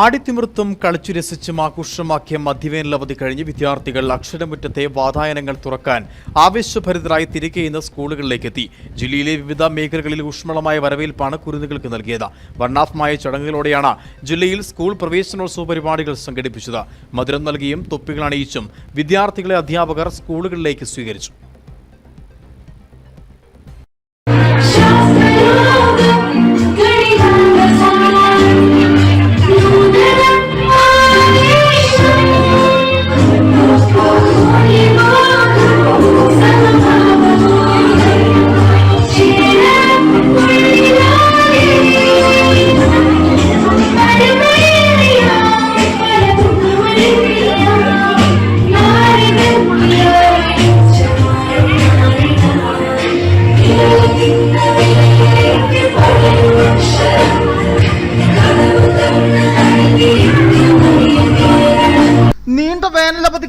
ആടിത്തിമിർത്തും കളിച്ചു രസിച്ചും ആഘോഷമാക്കിയ മധ്യവേനൽ അവധി കഴിഞ്ഞ് വിദ്യാർത്ഥികൾ അക്ഷരമുറ്റത്തെ വാതായനങ്ങൾ തുറക്കാൻ ആവേശഭരിതരായി തിരികെ ഇന്ന് സ്കൂളുകളിലേക്ക് എത്തി ജില്ലയിലെ വിവിധ മേഖലകളിൽ ഊഷ്മളമായ വരവേൽപ്പാണ് കുരുന്നുകൾക്ക് നൽകിയത്. വർണാഭമായ ചടങ്ങുകളോടെയാണ് ജില്ലയിൽ സ്കൂൾ പ്രവേശനോത്സവ പരിപാടികൾ സംഘടിപ്പിച്ചത്. മധുരം നൽകിയും തൊപ്പികൾ അണിയിച്ചും വിദ്യാർത്ഥികളെ അധ്യാപകർ സ്കൂളുകളിലേക്ക് സ്വീകരിച്ചു.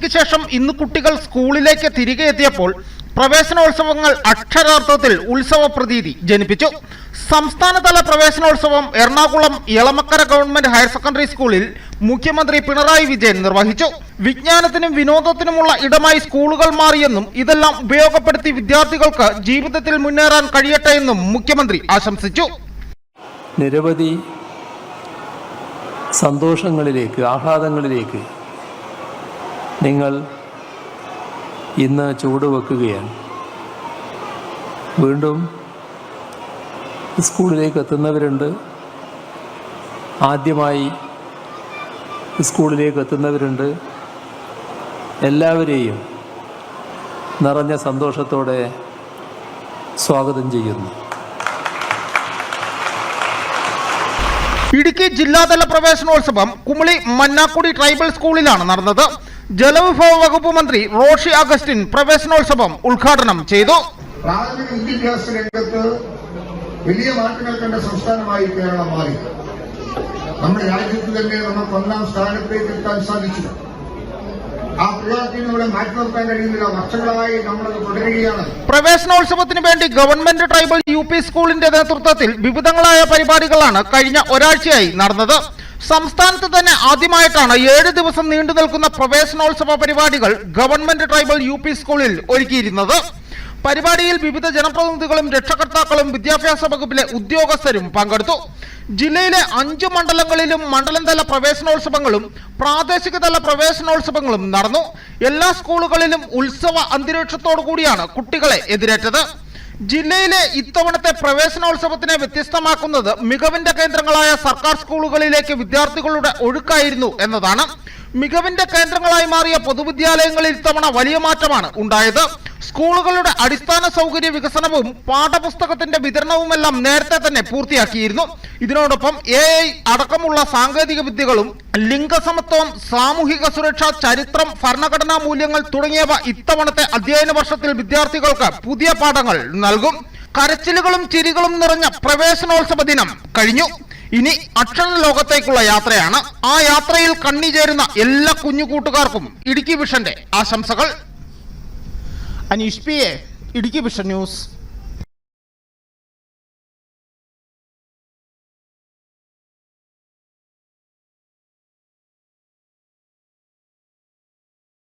വേനലവധിക്ക് ശേഷം ഇന്ന് കുട്ടികൾ സ്കൂളിലേക്ക് തിരികെ എത്തിയപ്പോൾ പ്രവേശനോത്സവങ്ങൾ അക്ഷരാർത്ഥത്തിൽ ഉത്സവ പ്രതീതി ജനിപ്പിച്ചു. സംസ്ഥാനതല പ്രവേശനോത്സവം Ernakulam Elamakkara government higher secondary സ്കൂളിൽ മുഖ്യമന്ത്രി പിണറായി വിജയൻ നിർവഹിച്ചു. വിജ്ഞാനത്തിനും വിനോദത്തിനുമുള്ള ഇടമായി സ്കൂളുകൾ മാറിയെന്നും ഇതെല്ലാം ഉപയോഗപ്പെടുത്തി വിദ്യാർത്ഥികൾക്ക് ജീവിതത്തിൽ മുന്നേറാൻ കഴിയട്ടെ എന്നും മുഖ്യമന്ത്രി ആശംസിച്ചു. നിരവധി സന്തോഷങ്ങളിലേക്ക് ആഹ്ലാദങ്ങളിലേക്ക് നിങ്ങൾ ഇന്ന് ചുവടുവെക്കുകയാണ് വീണ്ടും സ്കൂളിലേക്ക് എത്തുന്നവരുണ്ട്. ആദ്യമായി സ്കൂളിലേക്ക് എത്തുന്നവരുണ്ട്. എല്ലാവരെയും നിറഞ്ഞ സന്തോഷത്തോടെ സ്വാഗതം ചെയ്യുന്നു. ഇടുക്കി ജില്ലാതല പ്രവേശനോത്സവം കുമളി മന്നാക്കുടി ട്രൈബൽ സ്കൂളിലാണ് നടന്നത്. ജലവിഭവ വകുപ്പ് മന്ത്രി റോഷി അഗസ്റ്റിൻ പ്രവേശനോത്സവം ഉദ്ഘാടനം ചെയ്തു. പ്രാഥമിക വിദ്യാഭ്യാസ രംഗത്ത് വലിയ മാറ്റങ്ങൾ കണ്ട സംസ്ഥാനമായി കേരളം മാറി. നമ്മുടെ രാജ്യത്ത് തന്നെ നമുക്ക് ഒന്നാം സ്ഥാനത്തേക്ക് എത്താൻ സാധിച്ചു. ആ പ്രയാസത്തിൽ നമ്മളെ മാറ്റി നിർത്താൻ കഴിയുന്നില്ല. വർഷങ്ങളായി നമ്മളത് തുടരുകയാണ്. പ്രവേശനോത്സവത്തിന് വേണ്ടി ഗവൺമെന്റ് ട്രൈബൽ യു പി സ്കൂളിന്റെ നേതൃത്വത്തിൽ വിവിധങ്ങളായ പരിപാടികളാണ് കഴിഞ്ഞ ഒരാഴ്ചയായി നടന്നത്. സംസ്ഥാനത്ത് തന്നെ ആദ്യമായിട്ടാണ് ഏഴ് ദിവസം നീണ്ടു നിൽക്കുന്ന പ്രവേശനോത്സവ പരിപാടികൾ ഗവൺമെന്റ് ട്രൈബൽ യു പി സ്കൂളിൽ ഒരുക്കിയിരുന്നത്. പരിപാടിയിൽ വിവിധ ജനപ്രതിനിധികളും രക്ഷകർത്താക്കളും വിദ്യാഭ്യാസ വകുപ്പിലെ ഉദ്യോഗസ്ഥരും പങ്കെടുത്തു. ജില്ലയിലെ അഞ്ച് മണ്ഡലങ്ങളിലും മണ്ഡലം തല പ്രവേശനോത്സവങ്ങളും പ്രാദേശിക തല പ്രവേശനോത്സവങ്ങളും നടന്നു. എല്ലാ സ്കൂളുകളിലും ഉത്സവ അന്തരീക്ഷത്തോടു കൂടിയാണ് കുട്ടികളെ എതിരേറ്റത്. ജില്ലയിലെ ഇത്തവണത്തെ പ്രവേശനോത്സവത്തിനെ വ്യത്യസ്തമാക്കുന്നത് മികവിന്റെ കേന്ദ്രങ്ങളായ സർക്കാർ സ്കൂളുകളിലേക്ക് വിദ്യാർത്ഥികളുടെ ഒഴുക്കായിരുന്നു എന്നതാണ്. മികവിന്റെ കേന്ദ്രങ്ങളായി മാറിയ പൊതുവിദ്യാലയങ്ങളിൽ ഇത്തവണ വലിയ മാറ്റമാണ് ഉണ്ടായത്. സ്കൂളുകളുടെ അടിസ്ഥാന സൗകര്യ വികസനവും പാഠപുസ്തകത്തിന്റെ വിതരണവുമെല്ലാം നേരത്തെ തന്നെ പൂർത്തിയാക്കിയിരുന്നു. ഇതിനോടൊപ്പം എ ഐ അടക്കമുള്ള സാങ്കേതിക വിദ്യകളും ലിംഗസമത്വം സാമൂഹിക സുരക്ഷ ചരിത്രം ഭരണഘടനാ മൂല്യങ്ങൾ തുടങ്ങിയവ ഇത്തവണത്തെ അധ്യയന വർഷത്തിൽ വിദ്യാർത്ഥികൾക്ക് പുതിയ പാഠങ്ങൾ നൽകും. കരച്ചിലുകളും ചിരികളും നിറഞ്ഞ പ്രവേശനോത്സവ ദിനം കഴിഞ്ഞു. ഇനി അക്ഷര ലോകത്തേക്കുള്ള യാത്രയാണ്. ആ യാത്രയിൽ കണ്ണിചേരുന്ന എല്ലാ കുഞ്ഞു കൂട്ടുകാർക്കും ഇടുക്കി വിഷന്റെ ആശംസകൾ. Aneesh P A Idukki vision news.